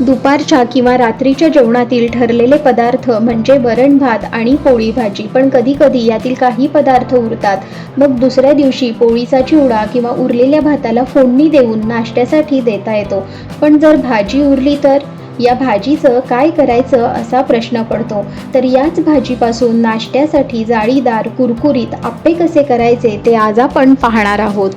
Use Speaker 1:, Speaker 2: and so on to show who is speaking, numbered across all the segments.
Speaker 1: दुपारच्या किंवा रात्रीच्या जेवणातील ठरलेले पदार्थ म्हणजे वरण भात आणि पोळी भाजी. पण कधी कधी यातील काही पदार्थ उरतात. मग दुसऱ्या दिवशी पोळीचा चिवडा किंवा उरलेल्या भाताला फोडणी देऊन नाश्त्यासाठी देता येतो. पण जर भाजी उरली तर? या भाजीचं काय करायचं असा प्रश्न पडतो. तर याच भाजीपासून नाश्त्यासाठी जाळीदार कुरकुरीत आप्पे कसे करायचे ते आज आपण पाहणार आहोत.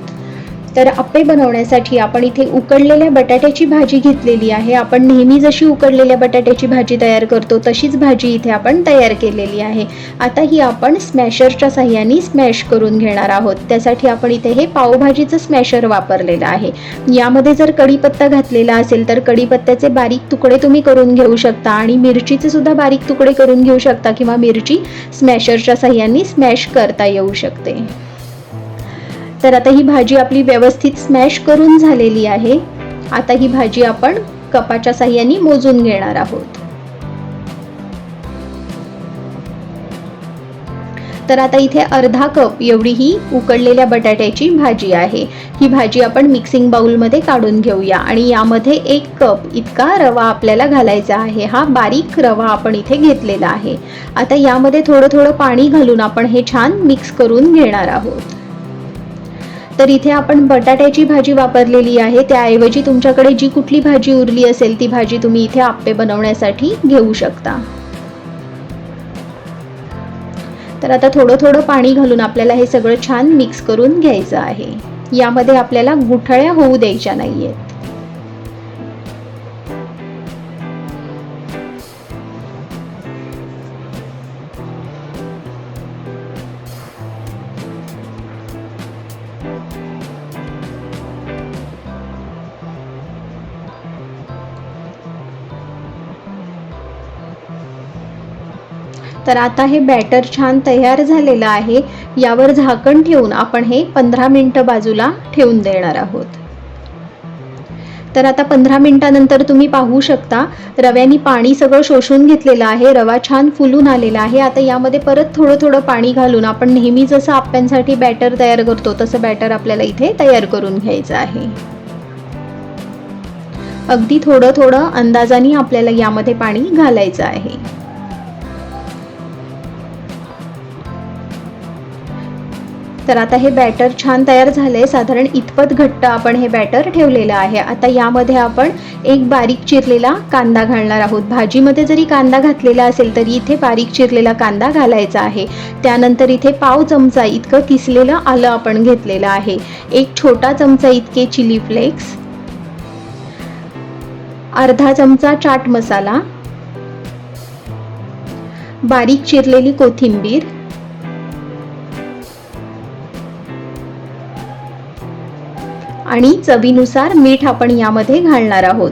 Speaker 1: तर आप्पे बनवण्यासाठी आपण इथे उकडलेल्या बटाट्याची भाजी घेतलेली आहे. आपण नेहमी जशी उकडलेल्या बटाट्याची भाजी तयार करतो तशीच भाजी इथे आपण तयार केलेली आहे. आता ही आपण स्मॅशरच्या साह्याने स्मॅश करून घेणार आहोत. त्यासाठी आपण इथे हे पावभाजीचं स्मॅशर वापरलेलं आहे. यामध्ये जर कढीपत्ता घातलेला असेल तर कढीपत्त्याचे बारीक तुकडे तुम्ही करून घेऊ शकता आणि मिरचीचे सुद्धा बारीक तुकडे करून घेऊ शकता किंवा मिरची स्मॅशरच्या साह्याने स्मॅश करता येऊ शकते. तर आता ही भाजी आपली व्यवस्थित स्मॅश करून झालेली आहे. आता ही भाजी आपण कपाच्या साह्याने मोजून घेणार आहोत. तर आता इथे अर्धा कप एवढी ही उकडलेल्या बटाट्याची भाजी आहे. ही भाजी आपण मिक्सिंग बाउलमध्ये काढून घेऊया आणि यामध्ये एक कप इतका रवा आपल्याला घालायचा आहे. हा बारीक रवा आपण इथे घेतलेला आहे. आता यामध्ये थोडं थोडं पाणी घालून आपण हे छान मिक्स करून घेणार आहोत. तर इथे आपण बटाट्याची भाजी वापरलेली आहे. त्याऐवजी तुमच्याकडे जी कुठली भाजी उरली असेल ती भाजी तुम्ही इथे आप्पे बनवण्यासाठी घेऊ शकता. तर आता थोडं थोडं पाणी घालून आपल्याला हे सगळं छान मिक्स करून घ्यायचं आहे. यामध्ये आपल्याला गुठळ्या होऊ द्यायच्या नाहीयेत. तर आता हे बॅटर छान तयार झालेलं आहे. यावर झाकण ठेवून आपण हे पंधरा मिनटं बाजूला ठेवून देणार आहोत. तर आता पंधरा मिनिटानंतर तुम्ही पाहू शकता रव्यानी पाणी सगळं शोषून घेतलेलं आहे. रवा छान फुलून आलेला आहे. आता यामध्ये परत थोडं थोडं पाणी घालून आपण नेहमी जसं आप्यांसाठी बॅटर तयार करतो तसं बॅटर आपल्याला इथे तयार करून घ्यायचं आहे. अगदी थोडं थोडं अंदाजाने आपल्याला यामध्ये पाणी घालायचं आहे. तर आता हे बॅटर छान तयार झालं आहे साधारण इतपत घट्ट आपण हे बॅटर ठेवलेलं आहे. आता यामध्ये आपण एक बारीक चिरलेला कांदा घालणार आहोत. भाजीमध्ये जरी कांदा घातलेला असेल तरी इथे बारीक चिरलेला कांदा घालायचा आहे. त्यानंतर इथे पाव चमचा इतकं किसलेलं आलं आपण घेतलेलं आहे. एक छोटा चमचा इतके चिली फ्लेक्स अर्धा चमचा चाट मसाला बारीक चिरलेली कोथिंबीर आणि चवीनुसार मीठ आपण यामध्ये घालणार आहोत.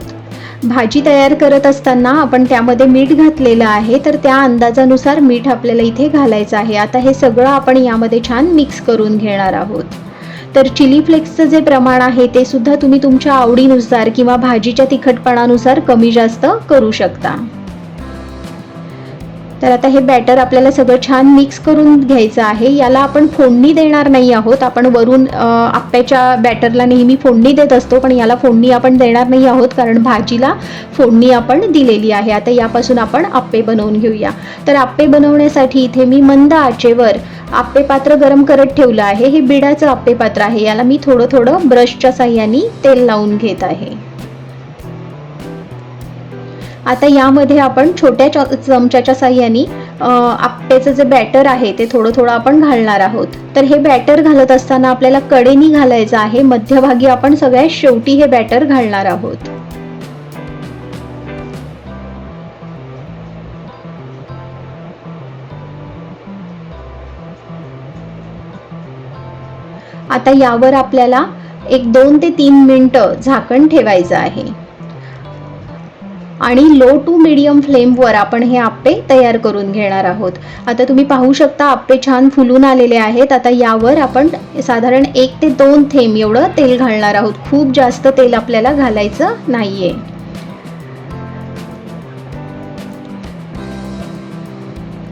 Speaker 1: भाजी तयार करत असताना आपण त्यामध्ये मीठ घातलेलं आहे तर त्या अंदाजानुसार मीठ आपल्याला इथे घालायचं आहे. आता हे सगळं आपण यामध्ये छान मिक्स करून घेणार आहोत. तर चिली फ्लेक्सचं जे प्रमाण आहे ते सुद्धा तुम्ही तुमच्या आवडीनुसार किंवा भाजीच्या तिखटपणानुसार कमी जास्त करू शकता. तर आता हे बॅटर आपल्याला सगळं छान मिक्स करून घ्यायचं आहे. याला आपण फोडणी देणार नाही आहोत. आपण वरून आप्प्याच्या बॅटरला नेहमी फोडणी देत असतो पण याला फोडणी आपण देणार नाही आहोत कारण भाजीला फोडणी आपण दिलेली आहे. आता यापासून आपण आप्पे बनवून घेऊया. तर आप्पे बनवण्यासाठी इथे मी मंद आचेवर आप्पे पात्र गरम करत ठेवलं आहे. हे बिडाचं आप्पे पात्र आहे. याला मी थोडं थोडं ब्रशच्या साह्याने तेल लावून घेत आहे. आता यामध्ये आपण छोट्या चमच्याच्या साह्याने आप्प्याचं जे बॅटर आहे ते थोडं थोडं आपण घालणार आहोत. तर हे बॅटर घालत असताना आपल्याला कडेनी घालायचं आहे. मध्यभागी आपण सगळ्यात शेवटी हे बॅटर घालणार आहोत. आता यावर आपल्याला एक दोन ते तीन मिनटं झाकण ठेवायचं आहे. आणि लो टू मिडियम फ्लेमवर आपण हे आप्पे तयार करून घेणार आहोत. आता तुम्ही पाहू शकता आप्पे छान फुलून आलेले आहेत. आता यावर आपण साधारण एक ते दोन थेंब एवढं तेल घालणार आहोत. खूप जास्त तेल आपल्याला घालायचं नाहीये.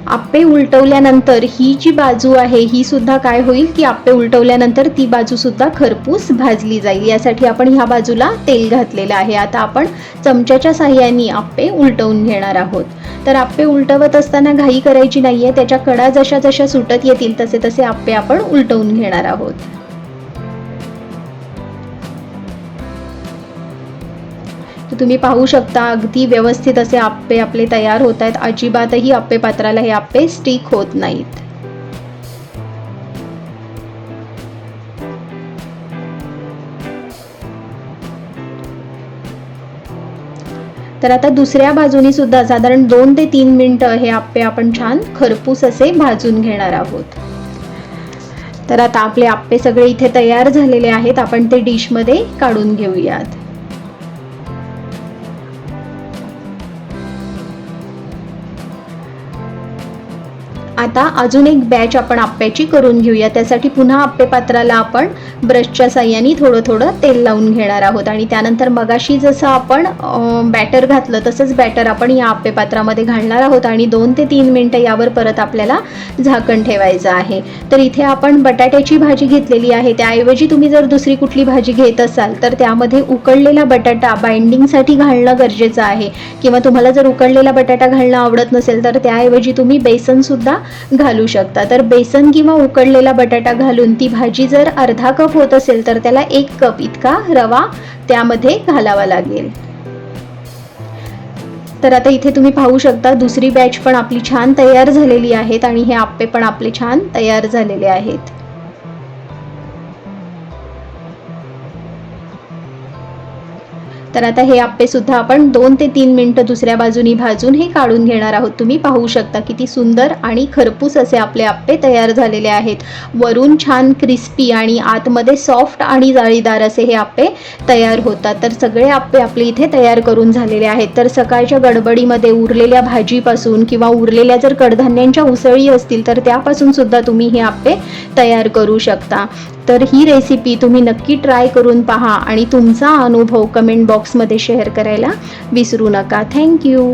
Speaker 1: आप्पे उलटवल्यानंतर ही जी बाजू आहे ही सुद्धा काय होईल? की आप्पे उलटवल्यानंतर ती बाजू सुद्धा खरपूस भाजली जाईल. यासाठी आपण ह्या बाजूला तेल घातलेलं आहे. आता आपण चमच्याच्या साह्याने आप्पे उलटवून घेणार आहोत. तर आप्पे उलटवत असताना घाई करायची नाहीये. त्याच्या कडा जशा जशा सुटत येतील तसे तसे आप्पे आपण उलटवून घेणार आहोत. तुम्ही पाहू शकता अगदी व्यवस्थित असे आप्पे आपले तयार होत आहेत. अजिबातही आप्पे पात्राला हे आप्पे स्टिक होत नाहीत. तर आता दुसऱ्या बाजूनी सुद्धा साधारण दोन ते तीन मिनटं हे आप्पे आपण छान खरपूस असे भाजून घेणार आहोत. तर आता आपले आप्पे सगळे इथे तयार झालेले आहेत. आपण ते डिशमध्ये काढून घेऊयात. आता अजून एक बॅच आपण आप्याची करून घेऊया. त्यासाठी पुन्हा आप्पे पात्राला आपण ब्रशच्या साह्याने थोडं थोडं तेल लावून घेणार आहोत. आणि त्यानंतर मगाशी जसं आपण बॅटर घातलं तसंच बॅटर आपण या आप्पे पात्रामध्ये घालणार आहोत. आणि दोन ते तीन मिनटं यावर परत आपल्याला झाकण ठेवायचं आहे. तर इथे आपण बटाट्याची भाजी घेतलेली आहे. त्याऐवजी तुम्ही जर दुसरी कुठली भाजी घेत असाल तर त्यामध्ये उकडलेला बटाटा बाइंडिंगसाठी घालणं गरजेचं आहे. किंवा तुम्हाला जर उकडलेला बटाटा घालणं आवडत नसेल तर त्याऐवजी तुम्ही बेसनसुद्धा घालू शकता. तर बेसन किंवा उकडलेला बटाटा घालून ती भाजी जर अर्धा कप होत असेल तर त्याला एक कप इतका रवा त्यामध्ये घालावा लागेल. तर आता इथे तुम्ही पाहू शकता दुसरी बॅच पण आपली छान तयार झालेली आहेत आणि हे आप्पे पण आपले छान तयार झालेले आहेत. तर आता हे आप्पे सुद्धा आपण दोन ते तीन मिनटं दुसऱ्या बाजूनी भाजून हे काढून घेणार आहोत. तुम्ही पाहू शकता किती सुंदर आणि खरपूस असे आपले आप्पे तयार झालेले आहेत. वरून छान क्रिस्पी आणि आतमध्ये सॉफ्ट आणि जाळीदार असे हे आप्पे तयार होतात. तर सगळे आप्पे आपले इथे तयार करून झालेले आहेत. तर सकाळच्या गडबडीमध्ये उरलेल्या भाजीपासून किंवा उरलेल्या जर कडधान्यांच्या उसळी असतील तर त्यापासून सुद्धा तुम्ही हे आप्पे तयार करू शकता. तर ही रेसिपी तुम्ही नक्की ट्राय करून पहा आणि तुमचा अनुभव कमेंट बॉक्समध्ये शेअर करायला विसरू नका. थँक्यू